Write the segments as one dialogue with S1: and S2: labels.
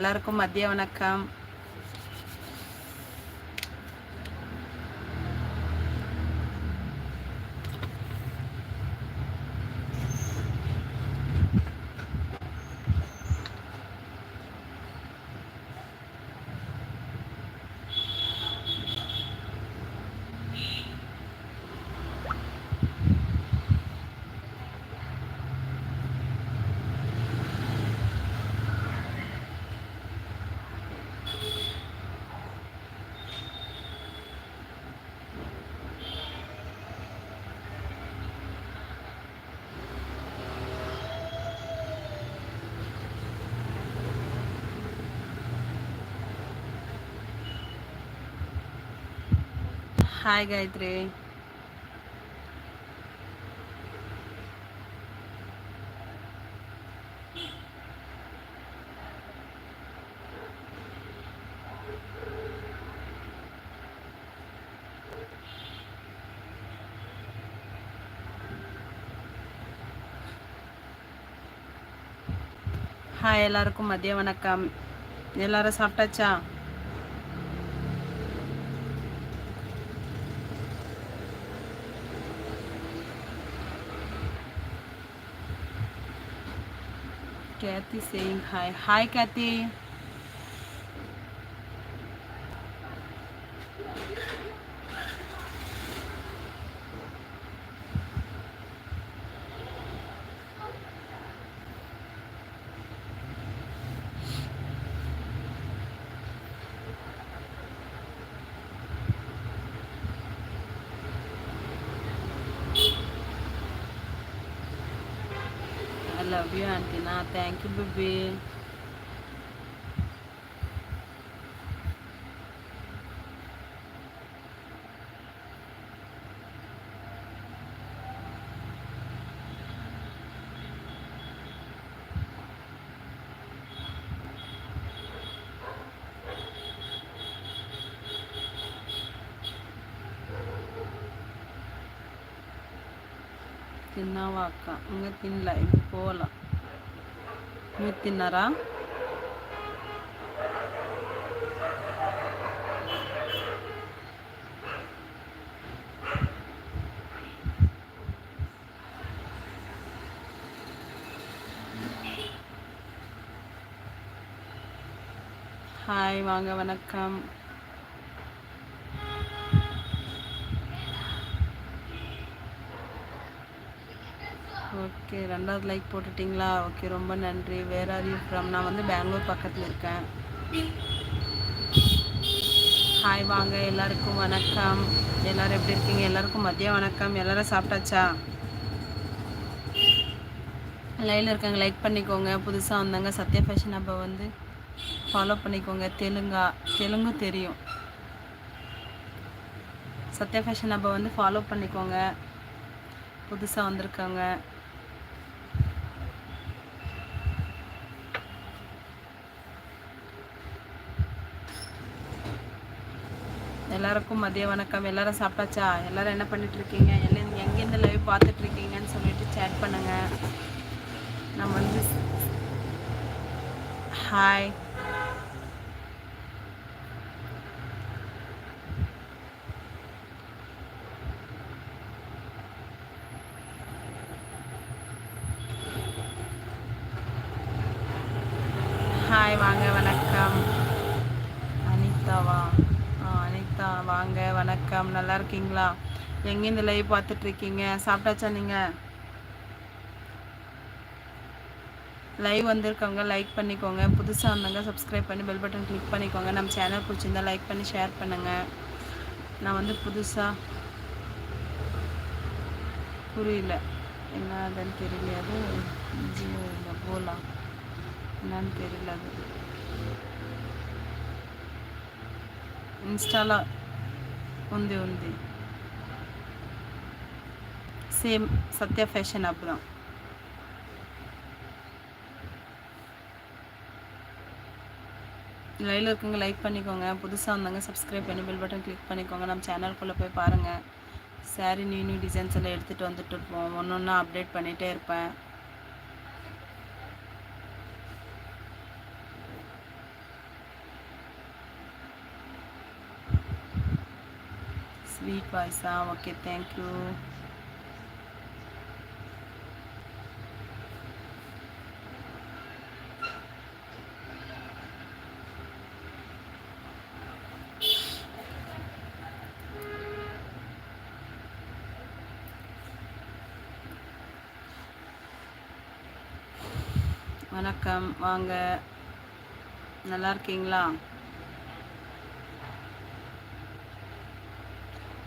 S1: எல்லாருக்கும் மதிய வணக்கம் హాయ్ గాయత్రి ஹாய் எல்லாருக்கும் மதிய வணக்கம் எல்லாரும் சாப்பிட்டாச்சா Kathy saying hi. Hi, Kathy. love you, Antina. Thank you, baby. తిన్నావా అక్క ఇంకా తినలా ఇప్పుడు పోవాలా మీరు తిన్నారా ஹாய் வாங்க வணக்கம் ஓகே ரெண்டாவது லைக் போட்டுட்டிங்களா ஓகே ரொம்ப நன்றி வேற ஆர் யூ ஃப்ரம் நான் வந்து பெங்களூர் பக்கத்தில் இருக்கேன் ஹாய் வாங்க எல்லாருக்கும் வணக்கம் எல்லோரும் எப்படி இருக்கீங்க எல்லாருக்கும் மதியம் வணக்கம் எல்லோரும் சாப்பிட்டாச்சா லைனில் இருக்காங்க லைக் பண்ணிக்கோங்க புதுசாக வந்தாங்க சத்ய ஃபேஷன் அப்போ வந்து ஃபாலோ பண்ணிக்கோங்க தெலுங்கா தெலுங்கும் தெரியும் சத்யா ஃபேஷன் அப்போ வந்து ஃபாலோ பண்ணிக்கோங்க புதுசாக வந்திருக்காங்க எல்லாருக்கும் மதிய வணக்கம் எல்லாரும் சாப்பிட்டாச்சா எல்லாரும் என்ன பண்ணிட்டு இருக்கீங்க எல்லாம் எங்கேருந்து லைவ் பார்த்துட்டு இருக்கீங்கன்னு சொல்லிட்டு சேட் பண்ணுங்க நம்ம வந்து ஹாய் வணக்கம் நல்லா இருக்கீங்களா எங்கேருந்து லைவ் பார்த்துட்டு இருக்கீங்க சாப்பிட்டாச்சா நீங்க லைவ் வந்திருக்கவங்க லைக் பண்ணிக்கோங்க புதுசாக வந்தவங்க சப்ஸ்கிரைப் பண்ணி பெல் பட்டன் கிளிக் பண்ணிக்கோங்க நம்ம சேனல் பிடிச்சிருந்தா லைக் பண்ணி ஷேர் பண்ணுங்க நான் வந்து புதுசாக புரியல என்னதுன்னு தெரியல அது ஜியோ இல்லை போலா என்னன்னு தெரியல அது இன்ஸ்டாலாம் ఉంది ఉంది సేమ్ సత్య ఫ్యాషన్ అప్ தான் லைவில் இருக்கவங்க லைக் பண்ணிக்கோங்க புதுசாக வந்தாங்க சப்ஸ்கிரைப் பண்ணி பெல் பட்டன் கிளிக் பண்ணிக்கோங்க நம்ம சேனல்குள்ளே போய் பாருங்கள் சாரி நியூ நியூ டிசைன்ஸ் எல்லாம் எடுத்துகிட்டு வந்துட்டு இருப்போம் ஒன்று ஒன்றா அப்டேட் பண்ணிகிட்டே இருப்பேன் ஸ்வீட் வாய்ஸா ஓகே தேங்க்யூ வணக்கம் வாங்க நல்லா இருக்கீங்களா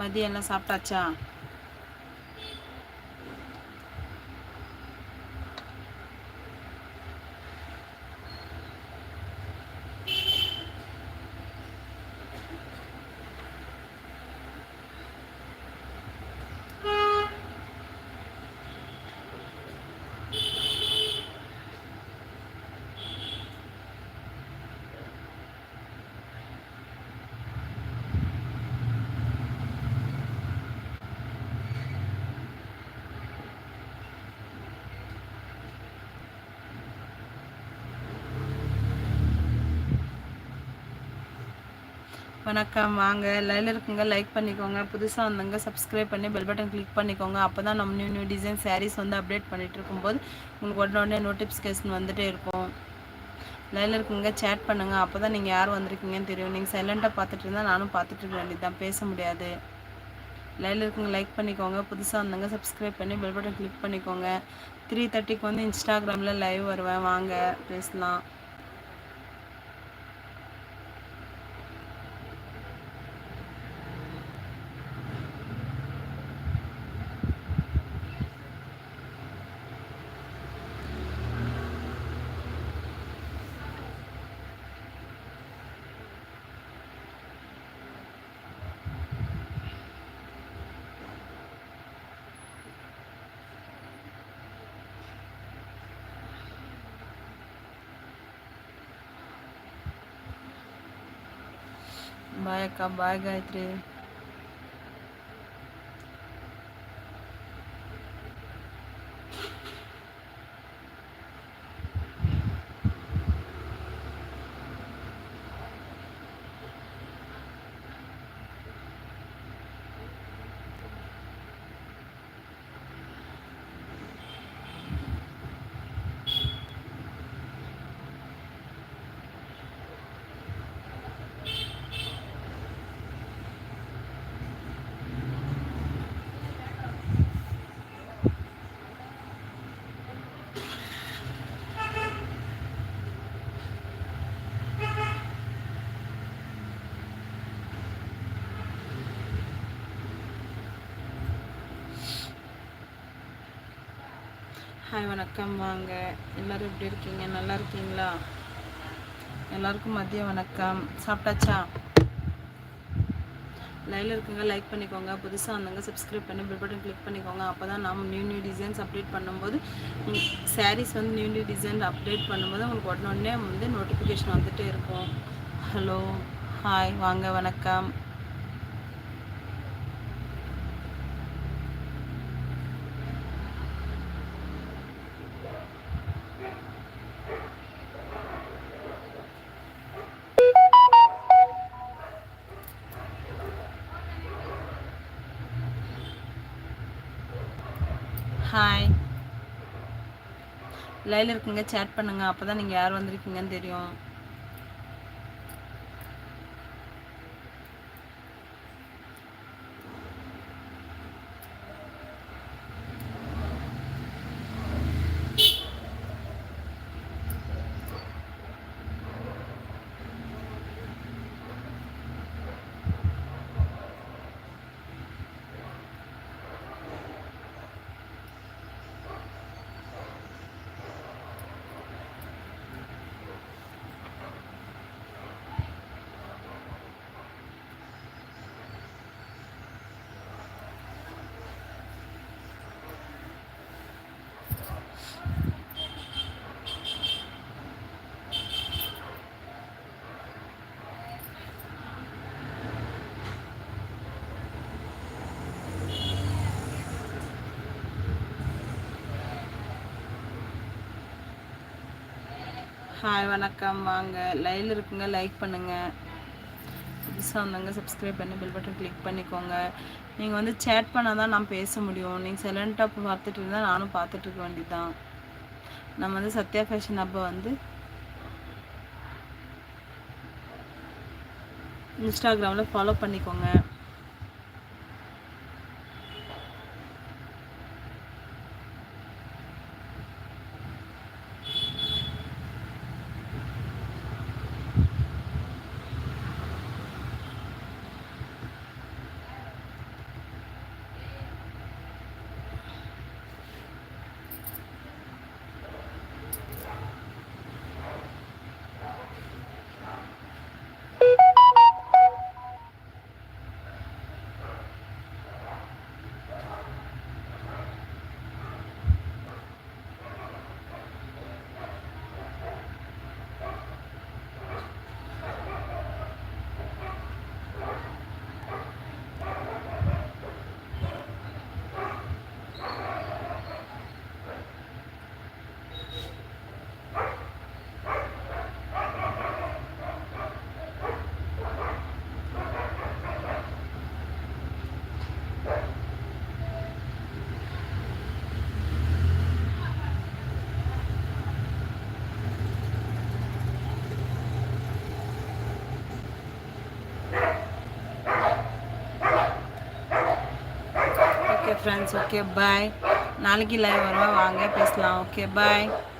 S1: மதியம் எல்லாம் சாப்பிட்டாச்சா வணக்கம் வாங்க லைவில் இருக்குங்க லைக் பண்ணிக்கோங்க புதுசாக வந்தவங்க சப்ஸ்கிரைப் பண்ணி பெல் பட்டன் கிளிக் பண்ணிக்கோங்க அப்போ தான் நம்ம நியூ நியூ டிசைன் சாரீஸ் வந்து அப்டேட் பண்ணிகிட்டு இருக்கும்போது உங்களுக்கு உடனே உடனே நோட்டிஃபிகேஷன் வந்துகிட்டே இருக்கும் லைவில் இருக்குங்க சேட் பண்ணுங்கள் அப்போ தான் நீங்கள் யார் வந்திருக்கீங்கன்னு தெரியும் நீங்கள் சைலண்ட்டாக பார்த்துட்டு இருந்தால் நானும் பார்த்துட்டு இருக்க வேண்டியது தான் பேச முடியாது லைவில் இருக்குங்க லைக் பண்ணிக்கோங்க புதுசாக வந்தவங்க சப்ஸ்கிரைப் பண்ணி பெல் பட்டன் கிளிக் பண்ணிக்கோங்க த்ரீ தேர்ட்டிக்கு வந்து இன்ஸ்டாகிராமில் லைவ் வருவேன் வாங்க பேசலாம் vai acabar a gaitreira. Hi வணக்கம் வாங்க எல்லோரும் எப்படி இருக்கீங்க நல்லா இருக்கீங்களா எல்லாருக்கும் மதிய வணக்கம் சாப்பிட்டாச்சா லைவ்ல இருக்குங்க லைக் பண்ணிக்கோங்க புதுசாக வந்தவங்க சப்ஸ்கிரைப் பண்ணி பில் பட்டன் கிளிக் பண்ணிக்கோங்க அப்போ தான் நாம் நியூ நியூ டிசைன்ஸ் அப்டேட் பண்ணும்போது சாரீஸ் வந்து நியூ நியூ டிசைன் அப்டேட் பண்ணும்போது உங்களுக்கு உடனே வந்து நோட்டிஃபிகேஷன் வந்துகிட்டே இருக்கும் ஹலோ ஹாய் வாங்க வணக்கம் ஹாய் லைவில் இருக்குங்க சேட் பண்ணுங்கள் அப்போ தான் நீங்கள் யார் வந்திருக்கீங்கன்னு தெரியும் ஹாய் வணக்கம் வாங்க லைவ்ல இருக்குங்க லைக் பண்ணுங்கள் புதுசாக வந்தாங்க சப்ஸ்கிரைப் பண்ணி பில் பட்டன் கிளிக் பண்ணிக்கோங்க நீங்கள் வந்து சேட் பண்ணால் தான் நான் பேச முடியும் நீங்கள் செலண்டாக பார்த்துட்டு இருந்தால் நானும் பார்த்துட்ருக்க வேண்டியதுதான் நம்ம வந்து சத்யா ஃபேஷன் அப்போ வந்து இன்ஸ்டாகிராமில் ஃபாலோ பண்ணிக்கோங்க फ्रेंड्स ओके बाय ना की लाइव वर्वा वांगे पेसला ओके बाय